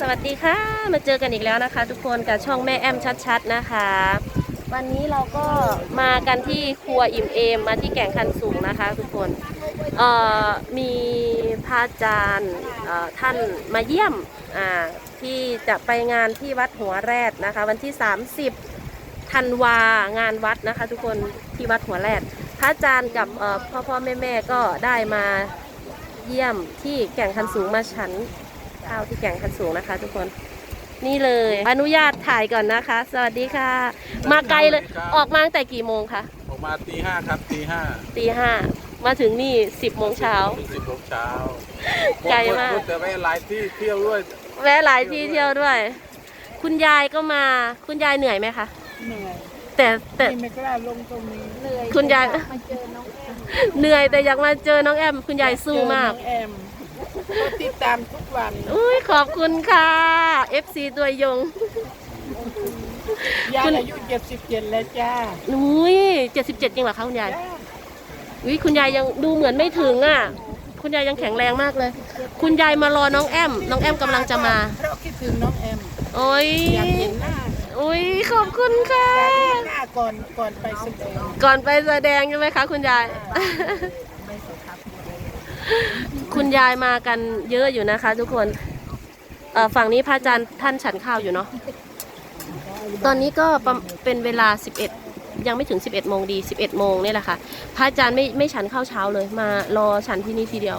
สวัสดีค่ะ มาเจอกันอีกแล้วนะคะ ทุกคนกับช่องแม่แอมชัดๆนะคะ วันนี้เราก็มากันที่ครัวอิ่มเอมมาที่แก่งคันสูงนะคะ ทุกคนเอ่อมีพระอาจารย์ท่านมาเยี่ยมอ่าที่จะไปงานที่วัดหัวแรดนะคะ วันที่ 30ธันวางานวัดนะคะ ทุกคนที่วัดหัวแรดพระอาจารย์กับพ่อพ่อแม่แม่ก็ได้มาเยี่ยมที่แก่งคันสูงมาฉัน ข้าวที่แก่งคันสูงนะคะ ทุกคน นี่เลย อนุญาตถ่ายก่อนนะคะ สวัสดีค่ะ มาไกลเลย ออกมาตั้งแต่กี่โมงคะ ออกมาตีห้าครับตีห้าตีห้ามาถึงนี่สิบโมงเช้าถึงสิบโมงเช้าไกลมากพูดแต่ไปหลายที่เที่ยวด้วย แวะหลายที่เที่ยวด้วย คุณยายก็มา คุณยายเหนื่อยไหมคะ เหนื่อยแต่แต่นี่ไม่กล้าลงตรงนี้เหนื่อยคุณยายมาเจอน้องแอมเหนื่อยแต่อยากมาเจอน้องแอม คุณยายสู้มากเจอน้องแอมก็ ติดตามทุกวันอุ้ยขอบคุณค่ะ FC ตัวยง ยาคุยณอายุเจ็ดสิบเจ็ดแล้วจ้าอุ้ยเจ็ดสิบเจ็ดจริงเหรอคะคุณยายจ้าอุ้ยคุณยายยังดูเหมือนไม่ถึงอะ คุณยายยังแข็งแรงมากเลย คุณยายมารอน้องแอม น้องแอมกำลังจะมา เพราะคิดถึงน้องแอมโอ้ยอยากเห็นหน้าอุ้ยขอบคุณค่ะ อยากเห็นหน้าก่อนก่อนไปแสดงก่อนไปแสดงใช่ไหมคะคุณยายคุ คุณยายมากันเยอะอยู่นะคะ ทุกคนฝั่งนี้พระอาจารย์ท่านฉันข้าวอยู่เนาะตอนนี้ก็เป็นเวลา 11 ยังไม่ถึง 11โมงดี 11โมงนี่แหละค่ะ พระอาจารย์ไม่ไม่ฉันข้าวเช้าเลยมารอฉันที่นี่ทีเดียว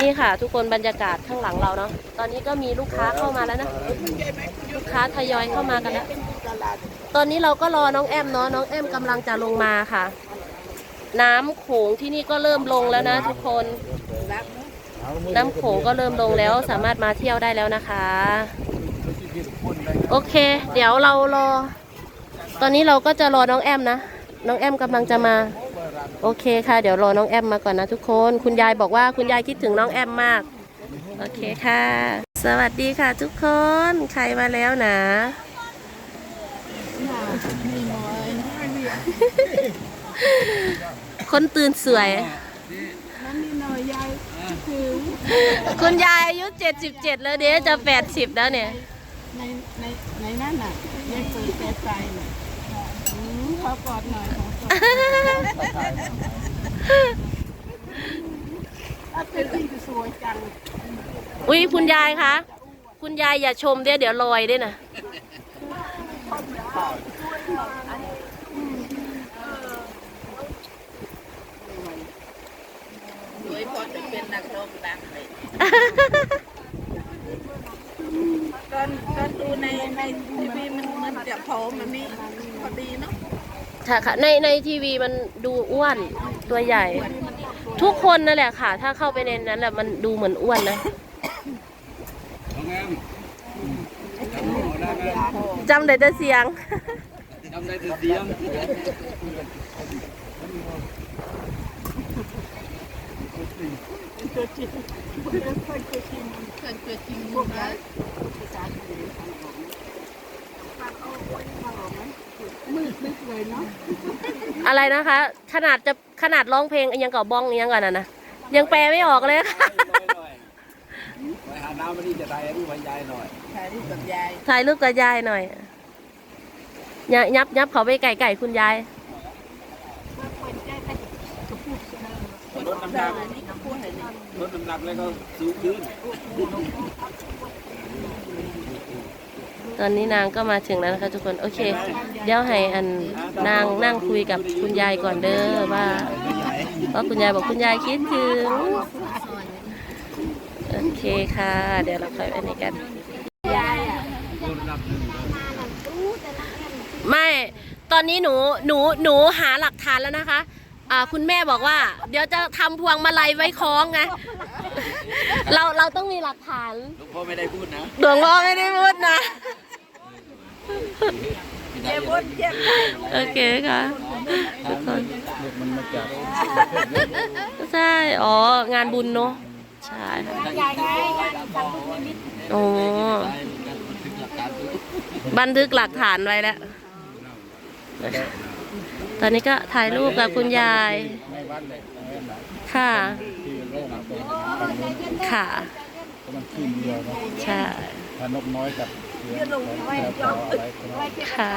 นี่ค่ะ ทุกคนบรรยากาศข้างหลังเราเนาะตอนนี้ก็มีลูกค้าเข้ามาแล้วนะลูกค้าทยอยเข้ามากันแล้วตลาดตอนนี้เราก็รอน้องแอมเนาะน้องแอมกำลังจะลงมาค่ะ น้ำโขงที่นี่ก็เริ่มลงแล้วนะทุกคนรับน้ำโขงก็เริ่มลงแล้วสามารถมาเที่ยวได้แล้วนะคะ โอเค เดี๋ยวเรารอ ตอนนี้เราก็จะรอน้องแอมนะ น้องแอมกำลังจะมา โอเคค่ะ เดี๋ยวรอน้องแอมมาก่อนนะทุกคน คุณยายบอกว่าคุณยายคิดถึงน้องแอมมาก โอเคค่ะ สวัสดีค่ะทุกคน ใครมาแล้วนะนี่น้อยไม่มี คนตื่นสวยนั่นนี่น้อยยายคือคุณยายอายุ77แล้วเดี๋ยวจะ 80 แล้วเนี่ย ในในในนั่นน่ะยายเคยแก้ใจน่ะอืมขอกอดหน่อยขอกอดอาเป็นที่สวยจังอุ้ยคุณยายคะ คุณยายอย่าชมเดี๋ยวเดี๋ยวลอยด้วยนะส วยพอจะเป็นนักร้องดังเลยตอนตอนดูในในทีวีมันมันจะผอมมันนี่พอดีเนาะค่ะค่ะในในทีวีมันดูอ้วนตัวใหญ่ ทุกคนนั่นแหละค่ะ ถ้าเข้าไปในนั้นแหละมันดูเหมือนอ้วนนะจำได้แต่เสียงจำได้แต่เสียง ตัวจริงเพื่อนเพื่อนตัวจริงเพื่อนตัวจริงพวกนั้นมืดนึกเลยเนาะอะไรนะคะ ขนาดจะขนาดร้องเพลงยังกับบ้องยังก่อนนะนะยังแปลไม่ออกเลยค่ะไปหาน้ำมานี่จะได้รูปให้ยายหน่อยถ่ายรูปกับยายถ่ายรูปกับยายหน่อยยยับยับเขาไปไก่ไก่คุณยายลดน้ำหนักนี่ก็พูดเลยนี่ล ดน้ำหนักแล้วก็สูงขึ้นตอนนี้นางก็มาถึงแล้วนะคะทุกคน โอเค เดี๋ยวให้อันนางนั่งคุยกับคุณยายก่อนเด้อว่าว่าคุณยายบอกคุณยายคิดถึง โอเคค่ะ เดี๋ยวเราค่อยไปในกัน ไม่ ตอนนี้หนูหนูหนูหาหลักฐานแล้วนะคะ อ่าคุณแม่บอกว่า เดี๋ยวจะทำพวงมาลัยไว้คล้องไง เราเราต้องมีหลักฐานหลวงพ่อไม่ได้พูดนะหลวงพ่อไม่ได้พูดนะ เจ็บปวดเจ็บใจโอเคค่ะ ทุกคน มันมาจากใช่ อ๋อ งานบุญเนาะ ใช่ค่ะโอ้บันทึกหลักฐานไว้แล้ว ตอนนี้ก็ถ่ายรูปกับคุณยาย ค่ะ ค่ะมันขึ้นเดียวนะใช่ถ้านกน้อยกับเสือค่ะ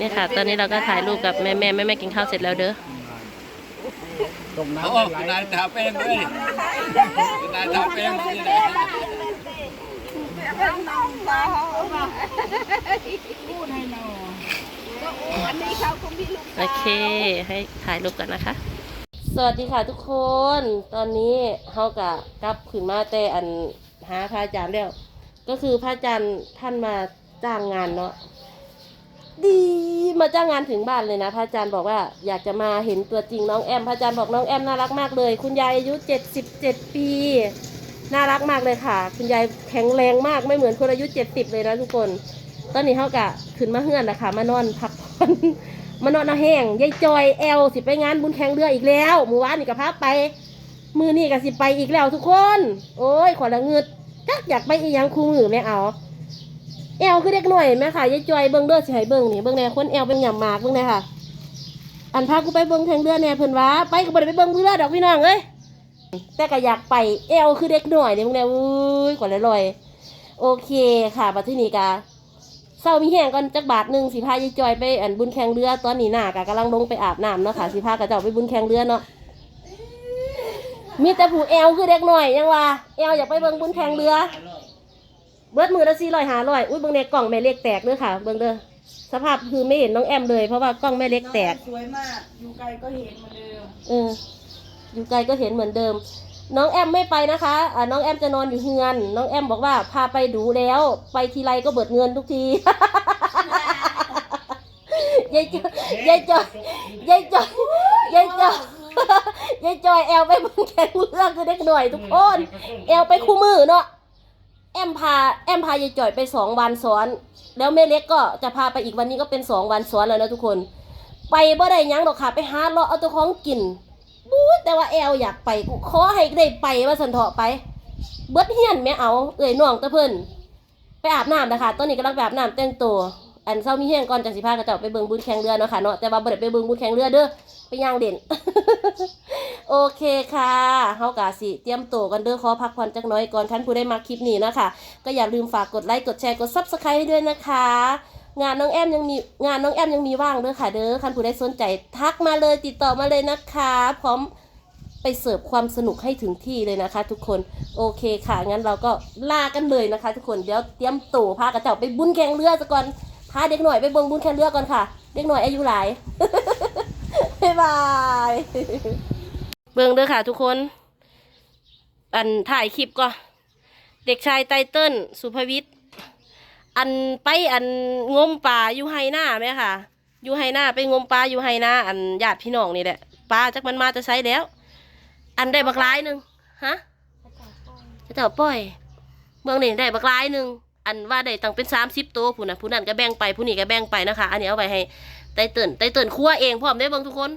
นี่ค่ะ ตอนนี้เราก็ถ่ายรูปกับแม่แม่แม่แม่กินข้าวเสร็จแล้วเด้อตรงน้ำนายทาแป้งด้วยนายทาแป้งที่ไหนพูดให้ หนอโอเค ให้ถ่ายรูปกันนะคะ สวัสดีค่ะทุกคน ตอนนี้เฮากะกลับขึ้นมาแต่อันหาพระอาจารย์แล้ว ก็คือพระอาจารย์ท่านมาจ้างงานเนาะดีมาจ้างงานถึงบ้านเลยนะพระอาจารย์บอกว่าอยากจะมาเห็นตัวจริงน้องแอมพระอาจารย์บอกน้องแอมน่ารักมากเลย คุณยายอายุเจ็ดสิบเจ็ดปีน่ารักมากเลยค่ะ คุณยายแข็งแรงมากไม่เหมือนคนอายุเจ็ดสิบเลยนะทุกคน ตอนนี้เขากะขึ้นมาเฮือนนะคะมานอนพักผ่อนมานอนเอาแห้งยายจอยแอลสิไปงานบุญแข่งเรืออีกแล้วมือวานนี่ก็พาไป มือนี่ก็สิไปอีกแล้วทุกคน โอ้ยขอละเงืดจักอยากไปอีหยังคูมือแม่เอาแอลคือเด็กหน่อยแม่ค่ะยายจอยเบิ้งเด้อสิให้เบิ้งนี่เบิ้งแน่คนแอลเป็นหยำมากเบิ้งแน่ค่ะ อันพากูไปเบิ้งแข่งเรือแน่เพิ่นว่าไปก็บ่ได้ไปเบิ้งเรือดอกพี่น้องเอ้ยแต่ก็อยากไปแอลคือเด็กหน่อยนี่มึงแน่อุ้ยขอละลอยโอเคค่ะบัดที่นี้กา เศร้ามีแห้งก่อนจักบาทหนึ่งสิพายายจอยไปอันบุญแข่งเรือตอนนี้หน้ากะกำลังลงไปอาบน้ำเนาะค่ะสิพากระเจ้าไปบุญแข่งเรือเนาะมีแต่ผู้แอลคือเด็กหน่อยยังว่าแอลอยากไปเบิ่งบุญแข่งเรือ เบิดมือละสี่ร้อยห้าร้อยอุ้ยเบิ่งในกล่องแม่เล็กแตกเด้อค่ะ เบิ่งเด้อสภาพคือไม่เห็นน้องแอมเลย เพราะว่ากล้องแม่เล็กแตกสวยมากอยู่ไกลก็เห็นเหมือนเดิมเอออยู่ไกลก็เห็นเหมือนเดิม น้องแอมไม่ไปนะคะอ่าน้องแอมจะนอนอยู่เฮือน น้องแอมบอกว่าพาไปดูแล้ว ไปทีไรก็เบิดเงินทุกทียายจอยยายจอยยายจอยยายจอยยายจอยแอลไปเบิ่งแข่งเรื่องคือเด็กหน่อยทุกคนแอลไปคู่มือเนาะแอมพาแอมพายายจอยไปสองวันซ้อน แล้วแม่เล็กก็จะพาไปอีกวันนี้ก็เป็นสองวันซ้อนแล้วนะทุกคน ไปบ่ได้ยังดอกค่ะไปหาเลาะเอาตัวของกิน บู๊แต่ว่าแอลอยากไปกูขอให้ได้ไปว่าสันเถาะไป เบิดเฮียนแม่เอา เอ่ยน้องตะเพิ่นไปอาบน้ำนะคะตอนนี้กำลังไปอาบน้ำแต่งตัวอันเศร้ามีเฮียนก่อนจังสิพากระเจ้าไปเบิ่งบุญแข่งเรือเนาะค่ะเนาะแต่ว่าบ่ได้ไปเบิ่งบุญแข่งเรือเด้อไปย่างเด่น โอเคค่ะเฮากะสิ เตรียมตัวกันเด้อขอพักผ่อนจักหน้อยก่อนท่านผู้ได้มาคลิปนี้นะคะก็อย่าลืมฝากกดไลค์กดแชร์กด Subscribe ให้ด้วยนะคะ งานน้องแอมยังมีงานน้องแอมยังมีว่างเด้อค่ะเด้อคันผู้ใดสนใจทักมาเลยติดต่อมาเลยนะคะพร้อมไปเสิร์ฟความสนุกให้ถึงที่เลยนะคะ ทุกคนโอเคค่ะงั้นเราก็ลากันเลยนะคะ ทุกคนเดี๋ยวเตรียมตัวพากระเจ้าไปบุญแข่งเรือซะก่อนพาเด็กหน่อยไปเบิ่งบุญแข่งเรือก่อนค่ะ เด็กหน่อยอายุหลายบ๊ายบายเบิ่งเด้อค่ะ ทุกคน อันถ่ายคลิปก่อนเด็กชายไตเติ้ลสุภวิทย์ อันไปอันงมปลาอยู่ไฮหน้าไหมค่ะอยู่ไฮหน้าไปงมปลาอยู่ไฮหน้าอันญาติพี่น้องนี่แหละปลาจักมันมาจะใช้แล้ว อันได้บักร้ายหนึ่งฮะจะเจ้าป่อยเมืองนี่ได้บักร้ายหนึ่งอันว่าได้ตั้งเป็นสามสิบตัวผู้น่ะผู้นั้นก็แบ่งไปผู้นี้ก็แบ่งไปนะคะ อันนี้เอาไปให้ไตเติ้ลไตเติ้ลคั่วเองพร้อมได้เบิ่งทุกคน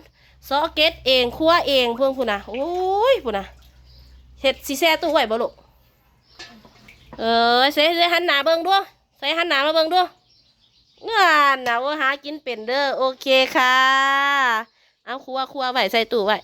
ซอเก็ตเองคั่วเองเพิ่งผู้น่ะโอ้ยผู้น่ะเห็ดซีแซ่ตู้ไว้บ่ลูกเออใส่ใส่หันหน้าเบิ่งด้วย ใส่หันหนามาเบิ่งดูงานนะว่าหากินเป็นเด้อโอเคค่ะ เอาครัวครัวไว้ใส่ตู้ไว้